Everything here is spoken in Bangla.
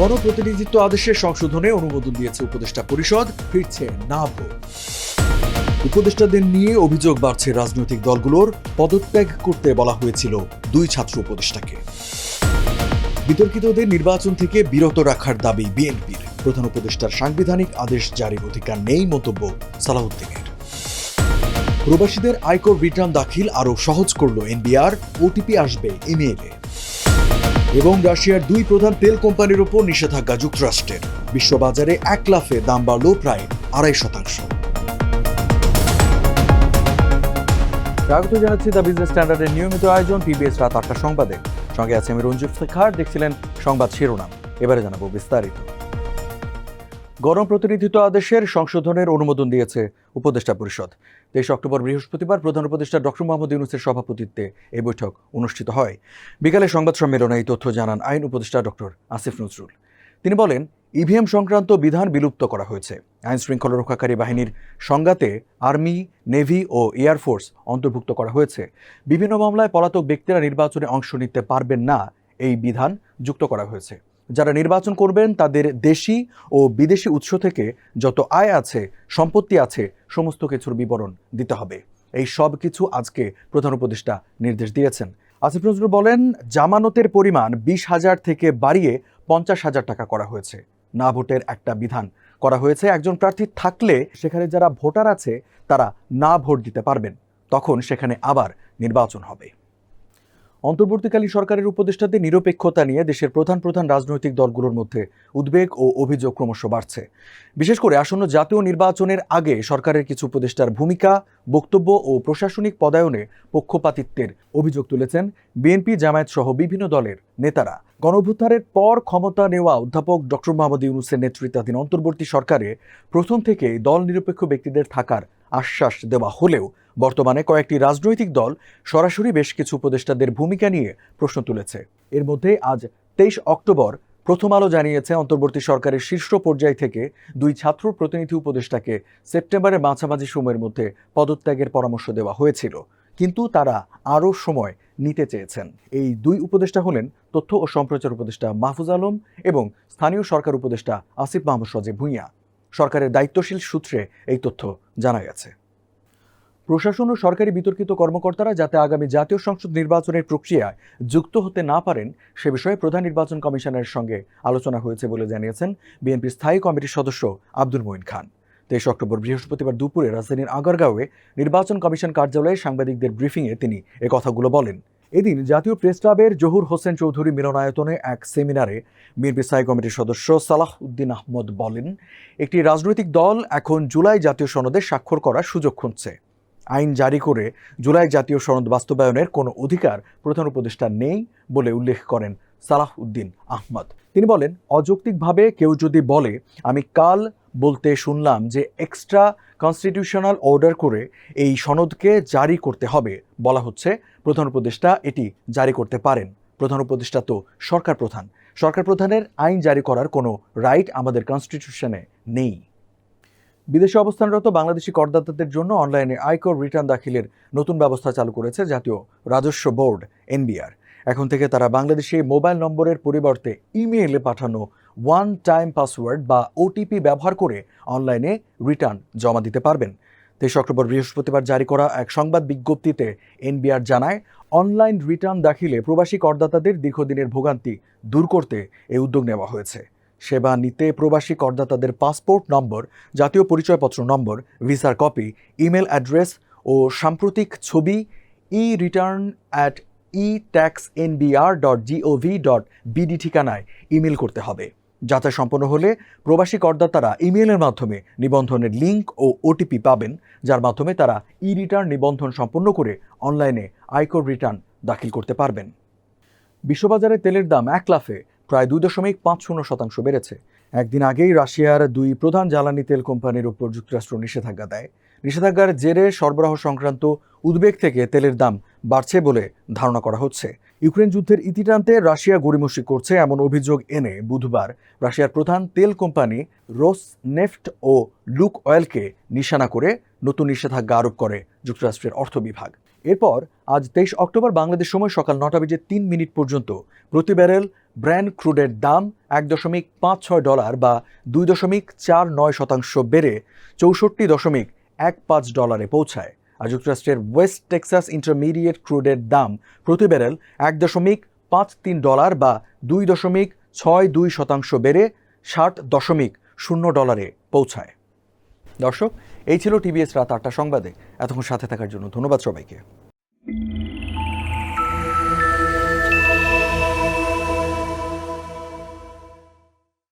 গণপ্রতিনিধিত্ব আদেশের সংশোধনে অনুমোদন দিয়েছে উপদেষ্টা পরিষদ। ফিরছে না ভোট উপদেষ্টাদের নিয়ে অভিযোগ বাড়ছে রাজনৈতিক দলগুলোর। পদত্যাগ করতে বলা হয়েছিল দুই ছাত্র উপদেষ্টাকে। বিতর্কিতদের নির্বাচন থেকে বিরত রাখার দাবি বিএনপির। প্রধান উপদেষ্টার সাংবিধানিক আদেশ জারির অধিকার নেই মন্তব্য সালাউদ্দিনের। প্রবাসীদের আয়কর রিটার্ন দাখিল আরও সহজ করল এনবিআর। ওটিপি আসবে ইমেইলে। এবং রাশিয়ার দুই প্রধান তেল কোম্পানির উপর নিষেধাজ্ঞা যুক্তরাষ্ট্রের। বিশ্ববাজারে এক লাফে দাম বাড়ল প্রায় আড়াই শতাংশ। স্বাগত জানাচ্ছি দ্য বিজনেস স্ট্যান্ডার্ডের নিয়মিত আয়োজন পিবিএস রাত আটটা সংবাদে। সঙ্গে আছে আমি রঞ্জিত শেখার, দেখছিলেন সংবাদ শিরোনাম। এবারে জানাব বিস্তারিত। গণপ্রতিনিধিত্ব আদেশের সংশোধনের অনুমোদন দিয়েছে উপদেষ্টা পরিষদ। তেইশ অক্টোবর বৃহস্পতিবার প্রধান উপদেষ্টা ডক্টর মোহাম্মদ ইউনুসের সভাপতিত্বে এই বৈঠক অনুষ্ঠিত হয়। বিকালে সংবাদ সম্মেলনে এই তথ্য জানান আইন উপদেষ্টা ডক্টর আসিফ নজরুল। তিনি বলেন, ইভিএম সংক্রান্ত বিধান বিলুপ্ত করা হয়েছে। আইন শৃঙ্খলা রক্ষাকারী বাহিনীর সংঘাতে আর্মি, নেভি ও এয়ারফোর্স অন্তর্ভুক্ত করা হয়েছে। বিভিন্ন মামলায় পলাতক ব্যক্তিরা নির্বাচনে অংশ নিতে পারবেন না। এই বিধান যুক্ত করা হয়েছে। যারা নির্বাচন করবেন তাদের দেশি ও বিদেশি উৎস থেকে যত আয় আছে, সম্পত্তি আছে, সমস্ত কিছুর বিবরণ দিতে হবে। এই সব কিছু আজকে প্রধান উপদেষ্টা নির্দেশ দিয়েছেন। আসিফ নজরুল বলেন, জামানতের পরিমাণ বিশ হাজার থেকে বাড়িয়ে পঞ্চাশ হাজার টাকা করা হয়েছে। না ভোটের একটা বিধান করা হয়েছে, একজন প্রার্থী থাকলে সেখানে যারা ভোটার আছে তারা না ভোট দিতে পারবেন। তখন সেখানে আবার নির্বাচন হবে। অন্তর্বর্তীকালীন সরকারের উপদেষ্টাদের নিরপেক্ষতা নিয়ে দেশের প্রধান প্রধান রাজনৈতিক দলগুলোর মধ্যে উদ্বেগ ও অভিযোগ ক্রমশ বাড়ছে। বিশেষ করে আসন্ন জাতীয় নির্বাচনের আগে সরকারের কিছু উপদেষ্টার ভূমিকা, বক্তব্য ও প্রশাসনিক পদায়নে পক্ষপাতিত্বের অভিযোগ তুলেছেন বিএনপি জামায়াত সহ বিভিন্ন দলের নেতারা। গণভ্যুত্থানের পর ক্ষমতা নেওয়া অধ্যাপক ডক্টর মোহাম্মদ ইউনুসের নেতৃত্বাধীন অন্তর্বর্তী সরকারে প্রথম থেকে দল নিরপেক্ষ ব্যক্তিদের থাকার আশ্বাস দেওয়া হলেও বর্তমানে কয়েকটি রাজনৈতিক দল সরাসরি বেশ কিছু উপদেষ্টাদের ভূমিকা নিয়ে প্রশ্ন তুলেছে। এর মধ্যে আজ তেইশ অক্টোবর প্রথম আলো জানিয়েছে অন্তর্বর্তী সরকারের শীর্ষ পর্যায় থেকে দুই ছাত্র প্রতিনিধি উপদেষ্টাকে সেপ্টেম্বরের মাঝামাঝি সময়ের মধ্যে পদত্যাগের পরামর্শ দেওয়া হয়েছিল। কিন্তু তারা আরও সময় নিতে চেয়েছেন। এই দুই উপদেষ্টা হলেন তথ্য ও সম্প্রচার উপদেষ্টা মাহফুজ আলম এবং স্থানীয় সরকার উপদেষ্টা আসিফ মাহমুদ সজে ভূঁইয়া। সরকারের দায়িত্বশীল সূত্রে এই তথ্য জানা গেছে। প্রশাসন ও সরকারি বিতর্কিত কর্মকর্তারা যাতে আগামী জাতীয় সংসদ নির্বাচনের প্রক্রিয়ায় যুক্ত হতে না পারেন, সে বিষয়ে প্রধান নির্বাচন কমিশনের সঙ্গে আলোচনা হয়েছে বলে জানিয়েছেন বিএনপির স্থায়ী কমিটির সদস্য আব্দুল মঈন খান। তেইশ অক্টোবর বৃহস্পতিবার দুপুরে রাজধানীর আগারগাঁওয়ে নির্বাচন কমিশন কার্যালয়ে সাংবাদিকদের ব্রিফিংয়ে তিনি কথাগুলো বলেন। এদিন জাতীয় প্রেস ক্লাবের জহুর হোসেন চৌধুরী মিলনায়তনে এক সেমিনারে স্থায়ী কমিটির সদস্য সালাহ উদ্দিন আহমদ বলেন, একটি রাজনৈতিক দল এখন জুলাই জাতীয় সনদে স্বাক্ষর করার সুযোগ খুঁজছে। আইন জারি করে জুলাই জাতীয় সনদ বাস্তবায়নের কোনো অধিকার প্রধান উপদেষ্টা নেই বলে উল্লেখ করেন সালাহ উদ্দিন আহমদ। তিনি বলেন, অযৌক্তিকভাবে কেউ যদি বলে, আমি কাল বলতে শুনলাম যে এক্সট্রা কনস্টিটিউশনাল অর্ডার করে এই সনদকে জারি করতে হবে। বলা হচ্ছে, প্রধান উপদেষ্টা এটি জারি করতে পারেন। প্রধান উপদেষ্টা তো সরকার প্রধান। সরকার প্রধানের আইন জারি করার কোনো রাইট আমাদের কনস্টিটিউশনে নেই। বিদেশে অবস্থানরত বাংলাদেশি করদাতাদের জন্য অনলাইনে আয়কর রিটার্ন দাখিলের নতুন ব্যবস্থা চালু করেছে জাতীয় রাজস্ব বোর্ড, এনবিআর। এখন থেকে তারা বাংলাদেশে মোবাইল নম্বরের পরিবর্তে ইমেইলে পাঠানো ওয়ান টাইম পাসওয়ার্ড বা ওটিপি ব্যবহার করে অনলাইনে রিটার্ন জমা দিতে পারবেন। তেইশ অক্টোবর বৃহস্পতিবার জারি করা এক সংবাদ বিজ্ঞপ্তিতে এনবিআর জানায় অনলাইন রিটার্ন দাখিলে প্রবাসী করদাতাদের দীর্ঘদিনের ভোগান্তি দূর করতে এই উদ্যোগ নেওয়া হয়েছে। সেবা নিতে প্রবাসী করদাতাদের পাসপোর্ট নম্বর জাতীয় পরিচয়পত্র নম্বর ভিসার কপি ইমেল অ্যাড্রেস ও সাম্প্রতিক ছবি e return at e tax NBR dot G O V dot BD ঠিকানায় ইমেল করতে হবে। যাচাই সম্পন্ন হলে প্রবাসী করদাতারা ইমেলের মাধ্যমে নিবন্ধনের লিঙ্ক ও ওটিপি পাবেন, যার মাধ্যমে তারা ই রিটার্ন নিবন্ধন সম্পন্ন করে অনলাইনে আয়কর রিটার্ন দাখিল করতে পারবেন। বিশ্ববাজারে তেলের দাম এক লাফে প্রায় দুই দশমিক পাঁচ শূন্য শতাংশ বেড়েছে। একদিন আগেই রাশিয়ার দুই প্রধান জ্বালানি তেল কোম্পানির উপর যুক্তরাষ্ট্র নিষেধাজ্ঞা দেয়। নিষেধাজ্ঞার জেরে সরবরাহ সংক্রান্ত উদ্বেগ থেকে তেলের দাম বাড়ছে বলে ধারণা করা হচ্ছে। ইউক্রেন যুদ্ধের ইতি টানতে রাশিয়া গড়িমসি করছে এমন অভিযোগ এনে বুধবার রাশিয়ার প্রধান তেল কোম্পানি রোস নেফট ও লুক অয়েলকে নিশানা করে নতুন নিষেধাজ্ঞা আরোপ করে যুক্তরাষ্ট্রের অর্থ বিভাগ। এরপর আজ তেইশ অক্টোবর বাংলাদেশ সময় সকাল নটা বেজে তিন মিনিট পর্যন্ত প্রতি ব্যারেল ব্র্যান্ড ক্রুডের দাম এক দশমিক পাঁচ ছয় ডলার বা দুই দশমিক চার নয় শতাংশ বেড়ে চৌষট্টি দশমিক এক পাঁচ ডলারে পৌঁছায়। আর যুক্তরাষ্ট্রের ওয়েস্ট টেক্সাস ইন্টারমিডিয়েট ক্রুডের দাম প্রতি ব্যারেল এক দশমিক পাঁচ তিন ডলার বা দুই দশমিক ছয় দুই শতাংশ বেড়ে ষাট দশমিক শূন্য ডলারে পৌঁছায়। দর্শক, এই ছিল টিভিএস রাত আটটা সংবাদে। এতক্ষণ সাথে থাকার জন্য ধন্যবাদ সবাইকে।